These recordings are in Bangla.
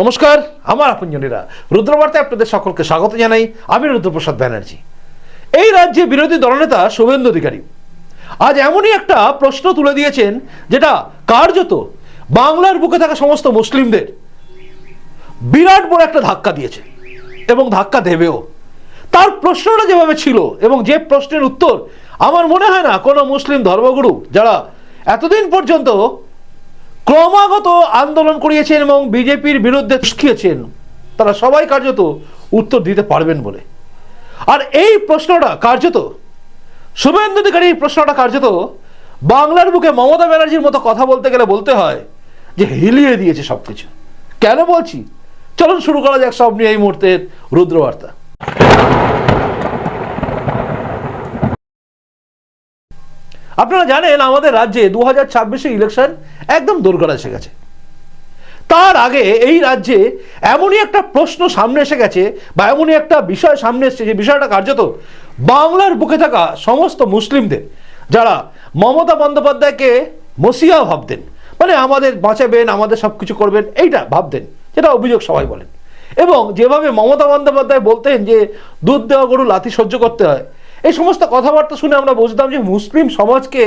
নমস্কার, আমার আপনজনীরা। রুদ্রবার্তায় আপনাদের সকলকে স্বাগত জানাই আমি রুদ্রপ্রসাদ ব্যানার্জি। এই রাজ্যে বিরোধী দলনেতা শুভেন্দু অধিকারী। আজ এমনই একটা প্রশ্ন তুলে দিয়েছেন, যেটা কার্যত বাংলার বুকে থাকা সমস্ত মুসলিমদের বিরাট বড় একটা ধাক্কা দিয়েছে, এবং ধাক্কা দেবেও। তার প্রশ্নটা যেভাবে ছিল, এবং যে প্রশ্নের উত্তর, আমার মনে হয় না কোনো মুসলিম ধর্মগুরু যারা এতদিন পর্যন্ত ক্রমাগত আন্দোলন করিয়েছেন এবং বিজেপির বিরুদ্ধে উস্কিয়েছেন তারা সবাই কার্যত উত্তর দিতে পারবেন বলে। আর এই প্রশ্নটা কার্যত, শুভেন্দু অধিকারী এই প্রশ্নটা কার্যত বাংলার বুকে মমতা ব্যানার্জির মতো কথা বলতে গেলে বলতে হয় যে হিলিয়ে দিয়েছে সব কিছু কেন বলছি? চলুন শুরু করা যাক সব নিয়ে এই মুহূর্তের রুদ্রবার্তা। আপনারা জানেন আমাদের রাজ্যে দু হাজার ছাব্বিশে ইলেকশন একদম দোরগড়া এসে গেছে। তার আগে এই রাজ্যে এমনই একটা প্রশ্ন সামনে এসে গেছে বা এমনই একটা বিষয় সামনে এসেছে, যে বিষয়টা কার্যত বাংলার বুকে থাকা সমস্ত মুসলিমদের, যারা মমতা বন্দ্যোপাধ্যায়কে মসিয়া ভাবতেন মানে আমাদের বাঁচাবেন, আমাদের সব কিছু করবেন, এইটা ভাবতেন, যেটা অভিযোগ সবাই বলেন। এবং যেভাবে মমতা বন্দ্যোপাধ্যায় বলতেন যে দুধ দেওয়া গরু লাথি সহ্য করতে হয় এই সমস্ত কথাবার্তা শুনে আমরা বুঝতাম যে মুসলিম সমাজকে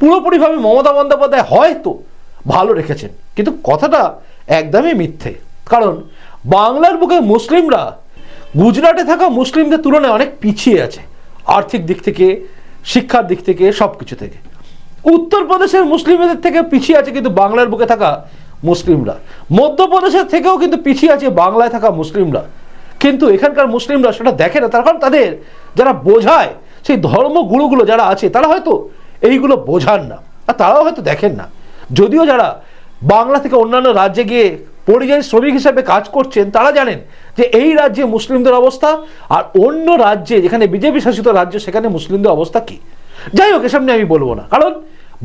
পুরোপুরিভাবে মমতা বন্দ্যোপাধ্যায় হয়তো ভালো রেখেছেন। কিন্তু কথাটা একদমই মিথ্যে। কারণ বাংলার বুকে মুসলিমরা গুজরাটে থাকা মুসলিমদের তুলনায় অনেক পিছিয়ে আছে আর্থিক দিক থেকে, শিক্ষার দিক থেকে সব কিছু থেকে। উত্তরপ্রদেশের মুসলিমদের থেকে পিছিয়ে আছে কিন্তু বাংলার বুকে থাকা মুসলিমরা। মধ্যপ্রদেশের থেকেও কিন্তু পিছিয়ে আছে বাংলায় থাকা মুসলিমরা। কিন্তু এখানকার মুসলিমরা সেটা দেখে না, তার কারণ তাদের যারা বোঝায়, সেই ধর্মগুরুগুলো যারা আছে, তারা হয়তো এইগুলো বোঝান না, আর তারাও হয়তো দেখেন না। যদিও যারা বাংলা থেকে অন্যান্য রাজ্যে গিয়ে পরিযায়ী শ্রমিক হিসাবে কাজ করছেন, তারা জানেন যে এই রাজ্যে মুসলিমদের অবস্থা, আর অন্য রাজ্যে, যেখানে বিজেপি শাসিত রাজ্য, সেখানে মুসলিমদের অবস্থা কি? যাই হোক, এসব নিয়ে আমি বলব না, কারণ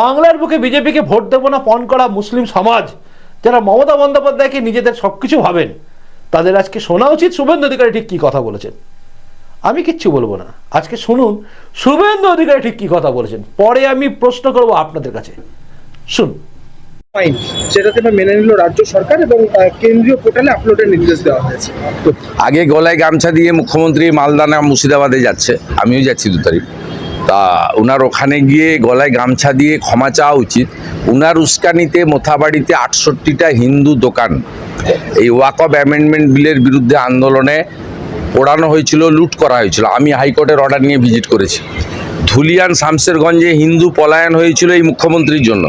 বাংলার বুকে বিজেপিকে ভোট দেবো না, পণ করা মুসলিম সমাজ, যারা মমতা বন্দ্যোপাধ্যায়কে নিজেদের সব কিছু ভাবেন তাদের আজকে শোনা উচিত শুভেন্দু অধিকারী ঠিক কী কথা বলেছেন। আমি কিচ্ছু বলব না। আজকে শুনুন শুভেন্দু অধিকারী ঠিক কী কথা বলেছেন। পরে আমি প্রশ্ন করব আপনাদের কাছে। শুনুন। ফাইন সেটাতে মেনে নিল রাজ্য সরকার এবং কেন্দ্রীয় পোর্টালে আপলোডের নির্দেশ দেওয়া হয়েছে। আগে গলায় গামছা দিয়ে মুখ্যমন্ত্রী মালদানা মুর্শিদাবাদে যাচ্ছে। আমিও যাচ্ছি দু তারিখ। তা উনার ওখানে গিয়ে গলায় গামছা দিয়ে ক্ষমা চাওয়া উচিত। উনার উস্কানিতে মোথাবাড়িতে আটষট্টিটা হিন্দু দোকান এই ওয়াকব অ্যামেন্ডমেন্ট বিলের বিরুদ্ধে আন্দোলনে পোড়ানো হয়েছিল, লুট করা হয়েছিল। আমি হাইকোর্টের অর্ডার নিয়ে ভিজিট করেছি। ধুলিয়ান শামসেরগঞ্জে হিন্দু পলায়ন হয়েছিল এই মুখ্যমন্ত্রীর জন্য।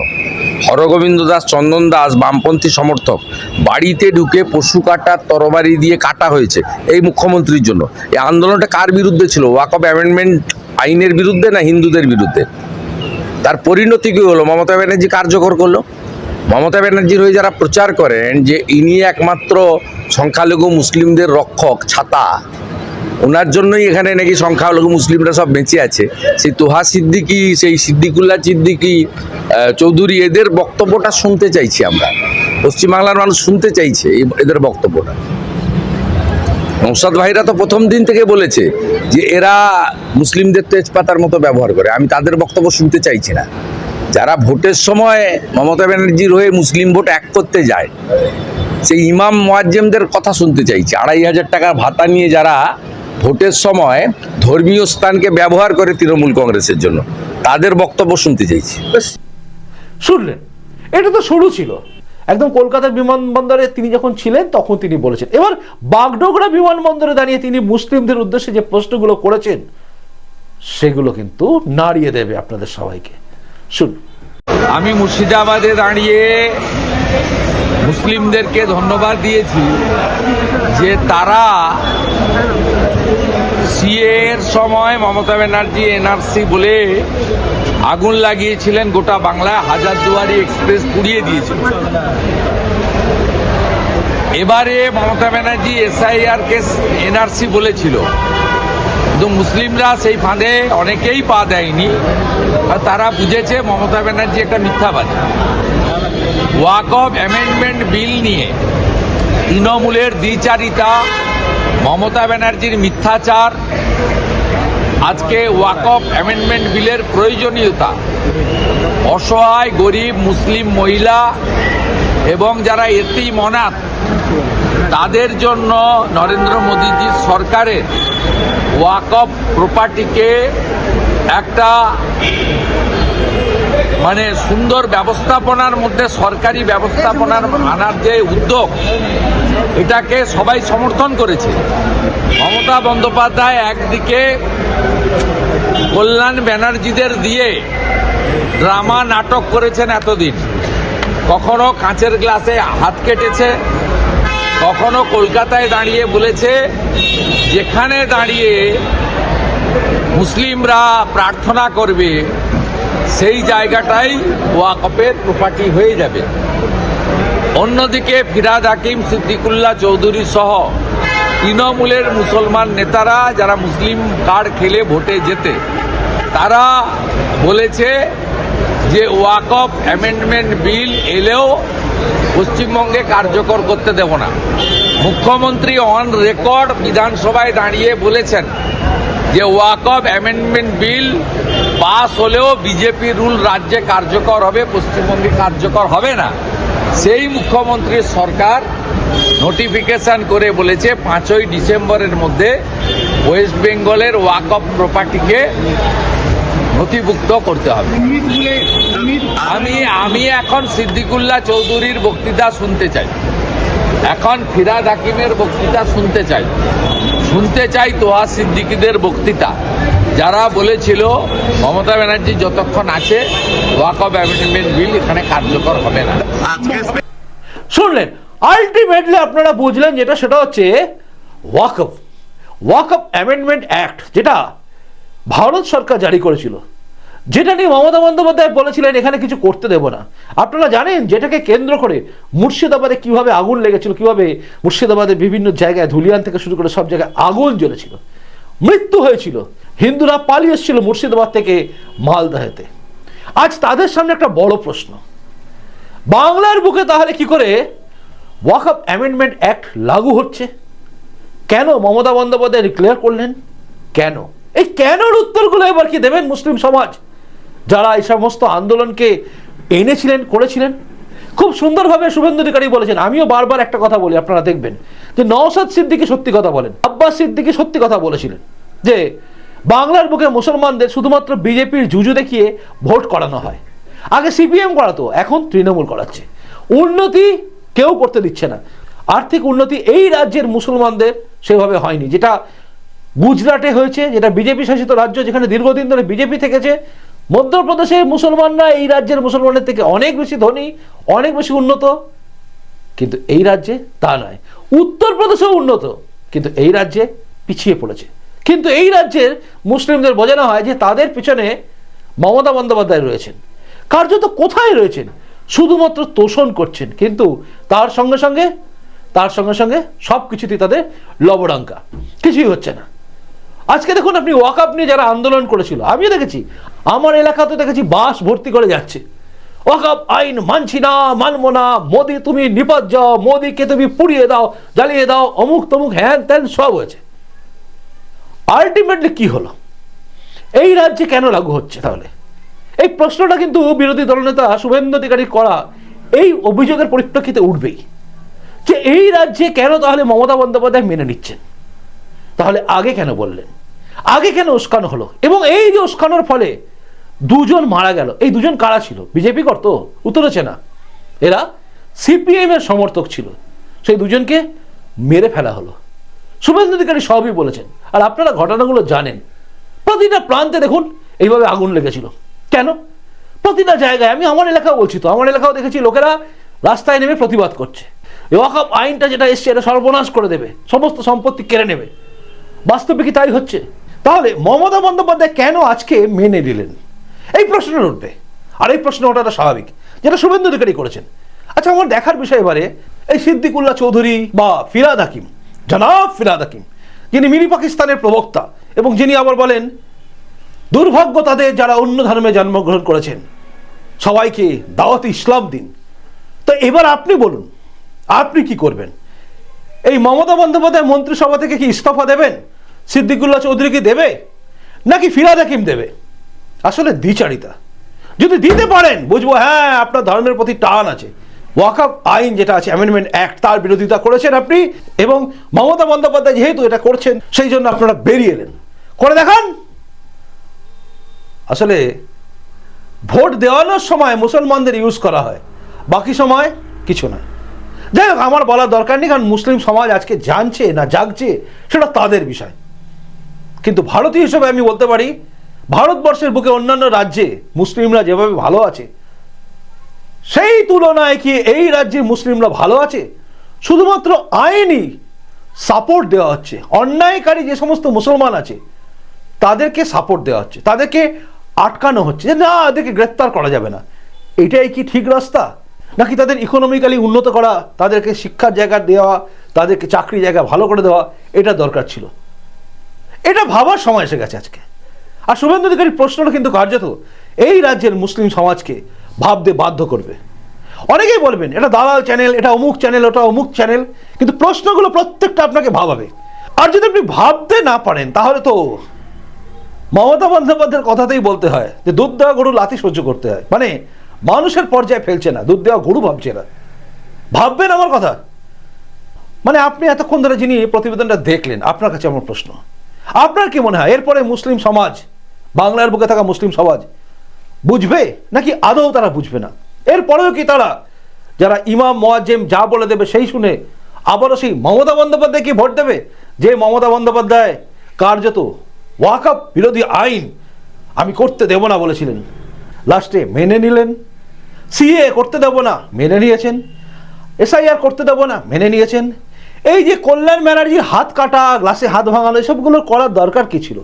হরগোবিন্দ দাস, চন্দন দাস, বামপন্থী সমর্থক, বাড়িতে ঢুকে পশু কাটার তরবারি দিয়ে কাটা হয়েছে এই মুখ্যমন্ত্রীর জন্য। এই আন্দোলনটা কার বিরুদ্ধে ছিল? ওয়াকব অ্যামেন্ডমেন্ট আইনের বিরুদ্ধে না হিন্দুদের বিরুদ্ধে? তার পরিণতি কী হলো? মমতা ব্যানার্জি কার্যকর করল? মমতা ব্যানার্জির হয়ে যারা প্রচার করেন যে ইনি একমাত্র সংখ্যালঘু মুসলিমদের রক্ষক, ছাতা ওনার জন্যই এখানে নাকি সংখ্যালঘু মুসলিমরা সব বেঁচে আছে। সেই তোহা সিদ্দিকি, সেই সিদ্দিকুল্লাহ সিদ্দিকি চৌধুরী, এদের বক্তব্যটা শুনতে চাইছি আমরা। পশ্চিমবাংলার মানুষ শুনতে চাইছে এদের বক্তব্যটা। নৌসাদ ভাইরা তো প্রথম দিন থেকে বলেছে যে এরা মুসলিমদের তেজপাতার মতো ব্যবহার করে। আমি তাদের বক্তব্য শুনতে চাইছি না। যারা ভোটের সময় মমতা ব্যানার্জির হয়ে মুসলিম ভোট এক করতে যায়, সেই ইমাম মোয়াজ্জেমদের কথা শুনতে চাইছি। আড়াই হাজার টাকার ভাতা নিয়ে যারা ভোটের সময় ধর্মীয় স্থানকে ব্যবহার করে তৃণমূল কংগ্রেসের জন্য, তাদের বক্তব্য শুনতে চাইছি। শুনলেন। এটা তো শুরু ছিল। একদম কলকাতার বিমানবন্দরে তিনি যখন ছিলেন, তখন তিনি বলেছেন। এবার বাগডোগরা বিমানবন্দরে দাঁড়িয়ে তিনি মুসলিমদের উদ্দেশ্যে যে প্রশ্নগুলো করেছেন, সেগুলো কিন্তু নাড়িয়ে দেবে আপনাদের সবাইকে। আমি মুর্শিদাবাদে দাঁড়িয়ে মুসলিমদেরকে ধন্যবাদ দিয়েছি যে তারা সিএ এর সময় মমতা ব্যানার্জি, এনআরসি বলে আগুন লাগিয়েছিলেন গোটা বাংলায়, হাজারদুয়ারি এক্সপ্রেস পুড়িয়ে দিয়েছিল। এবারে Mamata Banerjee SIR case, NRC বলেছিল। কিন্তু মুসলিমরা সেই ফাঁদে অনেকেই পা দেয়নি। আর তারা বুঝেছে মমতা ব্যানার্জি একটা মিথ্যাবাদী। ওয়াক অফ অ্যামেন্ডমেন্ট বিল নিয়ে তৃণমূলের দ্বিচারিতা, মমতা ব্যানার্জির মিথ্যাচার, আজকে ওয়াক অফ অ্যামেন্ডমেন্ট বিলের প্রয়োজনীয়তা। অসহায়, গরিব, মুসলিম, মহিলা এবং যারা এতেই মনাত তাদের জন্য নরেন্দ্র মোদীজির সরকারের ওয়াকফ প্রপার্টিকে একটা মানে সুন্দর ব্যবস্থাপনার মধ্যে, সরকারি ব্যবস্থাপনার আনার যে উদ্যোগ, এটাকে সবাই সমর্থন করেছে। মমতা বন্দ্যোপাধ্যায় একদিকে কল্যাণ ব্যানার্জিদের দিয়ে ড্রামা নাটক করেছেন এতদিন। কখনো কাঁচের গ্লাসে হাত কেটেছে, কখনো কলকাতায় দাঁড়িয়ে বলেছে যেখানে দাঁড়িয়ে মুসলিমরা প্রার্থনা করবে, সেই জায়গাটাই ওয়াকফের প্রপার্টি হয়ে যাবে। অন্যদিকে ফিরাদ হাকিম সিদ্দিকুল্লাহ চৌধুরী সহ তৃণমূলের মুসলমান নেতারা, যারা মুসলিম কার্ড খেলে ভোটে যেতে তারা বলেছে যে ওয়াকফ অ্যামেন্ডমেন্ট বিল এলেও পশ্চিমবঙ্গে কার্যকর করতে দেব না। মুখ্যমন্ত্রী অন রেকর্ড বিধানসভায় দাঁড়িয়ে বলেছেন যে ওয়াকফ অ্যামেন্ডমেন্ট বিল পাস হলেও বিজেপি রুল রাজ্যে কার্যকর হবে পশ্চিমবঙ্গে কার্যকর হবে না। সেই মুখ্যমন্ত্রীর সরকার নোটিফিকেশন করে বলেছে পাঁচই ডিসেম্বরের মধ্যে ওয়েস্ট বেঙ্গলের ওয়াকফ প্রপার্টিকে নথিভুক্ত করতে হবে। আমি আমি এখন সিদ্দিকুল্লাহ চৌধুরীর বক্তৃতা শুনতে চাই। এখন ফিরাদ হাকিমের বক্তৃতা শুনতে চাই। শুনতে চাই তোহা সিদ্দিকিদের বক্তৃতা। যারা বলেছিল মমতা ব্যানার্জি যতক্ষণ আছে ওয়াকফ অ্যামেন্ডমেন্ট বিল এখানে কার্যকর হবে না। শুনলেন আলটিমেটলি আপনারা বুঝলেন যেটা সেটা হচ্ছে ওয়াকফ ওয়াকফ অ্যামেন্ডমেন্ট অ্যাক্ট যেটা ভারত সরকার জারি করেছিল। যেটা নিয়ে মমতা বন্দ্যোপাধ্যায় বলেছিলেন, এখানে কিছু করতে দেব না। আপনারা জানেন যেটাকে কেন্দ্র করে মুর্শিদাবাদে কীভাবে আগুন লেগেছিল, কীভাবে মুর্শিদাবাদের বিভিন্ন জায়গায় ধুলিয়ান থেকে শুরু করে সব জায়গায় আগুন জ্বলেছিল। মৃত্যু হয়েছিল। হিন্দুরা পালিয়ে এসেছিল মুর্শিদাবাদ থেকে মালদাহেতে আজ তাদের সামনে একটা বড় প্রশ্ন। বাংলার বুকে তাহলে কি করে ওয়াকআপ অ্যামেন্ডমেন্ট অ্যাক্ট লাগু হচ্ছে? কেন মমতা বন্দ্যোপাধ্যায় ডিক্লেয়ার করলেন? কেন? এই কেনর উত্তরগুলো এবার কি দেবেন মুসলিম সমাজ? যারা এই সমস্ত আন্দোলনকে এনেছিলেন, করেছিলেন। খুব সুন্দরভাবে শুভেন্দু অধিকারী বলেছেন, আমিও বারবার একটা কথা বলি, আপনারা দেখবেন, যে নওসাদ সিদ্দিকি সত্যি কথা বলেন, আব্বাস সিদ্দিকি সত্যি কথা বলেছিলেন, যে বাংলার বুকে মুসলমানদের শুধুমাত্র বিজেপির জুজু দেখিয়ে ভোট করানো হয়। আগে সিপিএম করাতো, এখন তৃণমূল করাচ্ছে। উন্নতি কেউ করতে দিচ্ছে না। আর্থিক উন্নতি এই রাজ্যের মুসলমানদের সেভাবে হয়নি। যেটা গুজরাটে হয়েছে, যেটা বিজেপি শাসিত রাজ্য, যেখানে দীর্ঘদিন ধরে বিজেপি থেকেছে মধ্যপ্রদেশে মুসলমানরা এই রাজ্যের মুসলমানের থেকে অনেক বেশি ধনী, অনেক বেশি উন্নত। কিন্তু এই রাজ্যে তা নয়। উত্তরপ্রদেশেও উন্নত, কিন্তু এই রাজ্যে পিছিয়ে পড়েছে। কিন্তু এই রাজ্যের মুসলিমদের বোঝানো হয় যে তাদের পিছনে মমতা বন্দ্যোপাধ্যায় রয়েছেন। কার্যত কোথায় রয়েছেন? শুধুমাত্র তোষণ করছেন। কিন্তু তার সঙ্গে সঙ্গে, তার সঙ্গে সঙ্গে সব কিছুতেই তাদের লবডাঙ্কা কিছুই হচ্ছে না। আজকে দেখুন আপনি ওয়াকআপ নিয়ে যারা আন্দোলন করেছিল, আমিও দেখেছি। আমার এলাকা তো দেখেছি বাস ভর্তি করে যাচ্ছে। ওয়াকআপ আইন মানছি না, মানবো না। মোদি, তুমি নিপাত যাও, মোদিকে তুমি পুড়িয়ে দাও, জ্বালিয়ে দাও, অমুক তমুক হ্যান ত্যান সব হয়েছে। আলটিমেটলি কি হলো? এই রাজ্যে কেন লাগু হচ্ছে তাহলে? এই প্রশ্নটা কিন্তু বিরোধী দলনেতা শুভেন্দু অধিকারী করা এই অভিযোগের পরিপ্রেক্ষিতে উঠবেই। যে এই রাজ্যে কেন তাহলে মমতা বন্দ্যোপাধ্যায় মেনে নিচ্ছেন? তাহলে আগে কেন বললেন? আগে কেন উস্কানো হলো? এবং এই যে উস্কানোর ফলে দুজন মারা গেল। এই দুজন কারা ছিল? বিজেপি করতো উত্তর হচ্ছে না। এরা সিপিএম এর সমর্থক ছিল। সেই দুজনকে মেরে ফেলা হলো। শুভেন্দু অধিকারী সবই বলেছেন। আর আপনারা ঘটনাগুলো জানেন। প্রতিটা প্রান্তে দেখুন, এইভাবে আগুন লেগেছিল। কেন? প্রতিটা জায়গায়, আমি আমার এলাকাও বলছি তো, আমার এলাকাও দেখেছি লোকেরা রাস্তায় নেমে প্রতিবাদ করছে। এই ওয়াকআপ আইনটা যেটা এসছে, এটা সর্বনাশ করে দেবে। সমস্ত সম্পত্তি কেড়ে নেবে। বাস্তবে কি তাই হচ্ছে? তাহলে মমতা বন্দ্যোপাধ্যায় কেন আজকে মেনে নিলেন? এই প্রশ্নটা উঠবে। আর এই প্রশ্ন ওঠাটা স্বাভাবিক, যেটা শুভেন্দু অধিকারী করেছেন। আচ্ছা আমার দেখার বিষয় এবারে, এই সিদ্দিকুল্লাহ চৌধুরী বা ফিরাদ হাকিম, জনাব ফিরাদ হাকিম, যিনি মিনি পাকিস্তানের প্রবক্তা এবং যিনি আবার বলেন, দুর্ভাগ্য তাদের যারা অন্য ধর্মে জন্মগ্রহণ করেছেন। সবাইকে দাওয়াত ইসলাম দিন। তো এবার আপনি বলুন, আপনি কি করবেন? এই মমতা বন্দ্যোপাধ্যায় মন্ত্রিসভা থেকে কি ইস্তফা দেবেন? সিদ্দিকুল্লাহ চৌধুরী কি দেবে? নাকি ফিরাদ হাকিম দেবে? আসলে দ্বিচারিতা। যদি দিতে পারেন, বুঝব হ্যাঁ আপনার ধর্মের প্রতি টান আছে। ওয়াকআপ আইন যেটা আছে অ্যামেন্ডমেন্ট অ্যাক্ট তার বিরোধিতা করেছেন আপনি এবং মমতা বন্দ্যোপাধ্যায় যেহেতু এটা করছেন, সেই জন্য আপনারা বেরিয়ে এলেন। করে দেখান। আসলে ভোট দেওয়ানোর সময় মুসলমানদের ইউজ করা হয়, বাকি সময় কিছু না। যাই হোক, আমার বলার দরকার নেই, কারণ মুসলিম সমাজ আজকে জানছে না জাগছে, সেটা তাদের বিষয়। কিন্তু ভারতীয় হিসেবে আমি বলতে পারি ভারতবর্ষের বুকে অন্যান্য রাজ্যে মুসলিমরা যেভাবে ভালো আছে, সেই তুলনায় কি এই রাজ্যে মুসলিমরা ভালো আছে? শুধুমাত্র আইনি সাপোর্ট দেওয়া হচ্ছে, অন্যায়কারী যে সমস্ত মুসলমান আছে, তাদেরকে সাপোর্ট দেওয়া হচ্ছে, তাদেরকে আটকানো হচ্ছে, যে না, এদেরকে গ্রেপ্তার করা যাবে না। এটাই কি ঠিক রাস্তা? নাকি তাদের ইকোনমিক্যালি উন্নত করা, তাদেরকে শিক্ষার জায়গা দেওয়া, তাদেরকে চাকরি জায়গা ভালো করে দেওয়া, এটা দরকার ছিল? এটা ভাবার সময় এসে গেছে আজকে। আর শুভেন্দু অধিকারীর প্রশ্নটা কিন্তু কার্যত এই রাজ্যের মুসলিম সমাজকে ভাবতে বাধ্য করবে। অনেকেই বলবেন, এটা দালাল চ্যানেল এটা অমুক চ্যানেল ওটা অমুক চ্যানেল কিন্তু প্রশ্নগুলো প্রত্যেকটা আপনাকে ভাবাবে। আর যদি আপনি ভাবতে না পারেন, তাহলে তো মমতা বন্দ্যোপাধ্যায়ের কথাতেই বলতে হয় যে, দুধ দেওয়া গরু লাথি সহ্য করতে হয়। মানে মানুষের পর্যায়ে ফেলছে না, দুধ দেওয়া গরু ভাবছে না। ভাববেন আমার কথা? মানে আপনি এতক্ষণ ধরে যিনি প্রতিবেদনটা দেখলেন, আপনার কাছে আমার প্রশ্ন। আপনার কি মনে হয়? এরপরে মুসলিম সমাজ বাংলার বুকে থাকা মুসলিম সমাজ বুঝবে নাকি আদৌ তারা বুঝবে না? এরপরেও কি তারা? যারা ইমাম, মোয়াজ্জেম যা বলে দেবে সেই শুনে আবারও সেই মমতা বন্দ্যোপাধ্যায়কে ভোট দেবে? যে মমতা বন্দ্যোপাধ্যায় কার্যত ওয়াকআপ বিরোধী আইন আমি করতে দেব না বলেছিলেন। লাস্টে মেনে নিলেন। সিএ করতে দেব না, মেনে নিয়েছেন। এসআইআর করতে দেব না, মেনে নিয়েছেন। এই যে কল্যাণ ব্যানার্জির হাত কাটা, গ্লাসে হাত ভাঙানো এসবগুলো করার দরকার কি ছিল?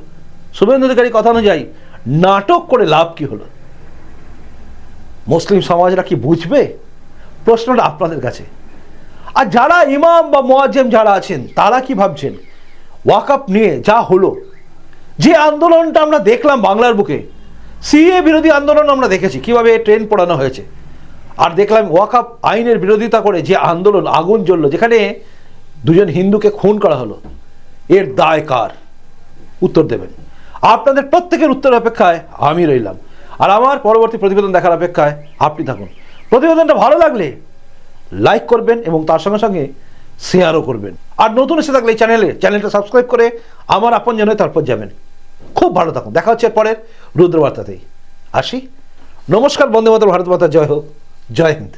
শুভেন্দু অধিকারী কথা অনুযায়ী, নাটক করে লাভ কি হলো? মুসলিম সমাজরা কি বুঝবে? প্রশ্নটা আপনাদের কাছে। আর যারা ইমাম বা মোয়াজ্জেম যারা আছেন, তারা কি ভাবছেন? ওয়াকআপ নিয়ে যা হলো। যে আন্দোলনটা আমরা দেখলাম বাংলার বুকে, সিএ বিরোধী আন্দোলন আমরা দেখেছি, কীভাবে ট্রেন পড়ানো হয়েছে। আর দেখলাম ওয়াকআপ আইনের বিরোধিতা করে যে আন্দোলন আগুন জ্বললো, যেখানে দুজন হিন্দুকে খুন করা হলো। এর দায় কার? উত্তর দেবেন। আপনাদের প্রত্যেকের উত্তর অপেক্ষায় আমি রইলাম। আর আমার পরবর্তী প্রতিবেদন দেখার অপেক্ষায় আপনি থাকুন। প্রতিবেদনটা ভালো লাগলে লাইক করবেন এবং তার সঙ্গে সঙ্গে শেয়ারও করবেন। আর নতুন এসে থাকলে এই চ্যানেলে চ্যানেলটা সাবস্ক্রাইব করে আমার আপন জন্য তারপর যাবেন। খুব ভালো থাকুন। দেখা হচ্ছে পরের রুদ্রবার্তাতেই। আসি। নমস্কার বন্দে মাতর ভারত মাতা, জয় হোক। জয় হিন্দ।